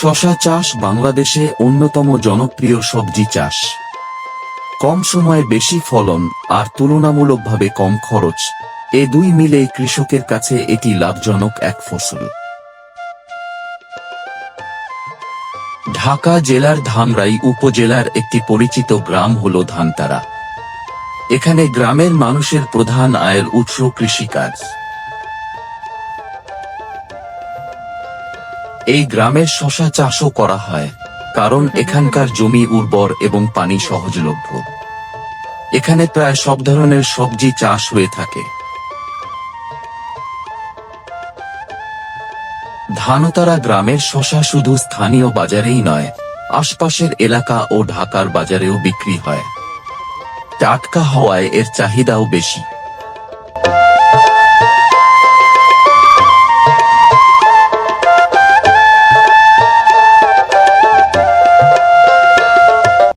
শশা চাষ বাংলাদেশে অন্যতম জনপ্রিয় সবজি চাষ। কম সময়ে বেশি ফলন আর তুলনামূলকভাবে কম খরচ, এ দুই মিলে কৃষকের কাছে এটি লাভজনক এক ফসল। ঢাকা জেলার ধামরাই উপজেলার একটি পরিচিত গ্রাম হল ধানতারা। এখানে গ্রামের মানুষের প্রধান আয়ের উৎস কৃষিকাজ। এই গ্রামের শশা চাষও করা হয়, কারণ এখানকার জমি উর্বর এবং পানি সহজলভ্য। এখানে প্রায় সব ধরনের সবজি চাষ হয়ে থাকে। ধানতারা গ্রামের শশা শুধু স্থানীয় বাজারেই নয়, আশপাশের এলাকা ও ঢাকার বাজারেও বিক্রি হয়। টাটকা হওয়ায় এর চাহিদাও বেশি।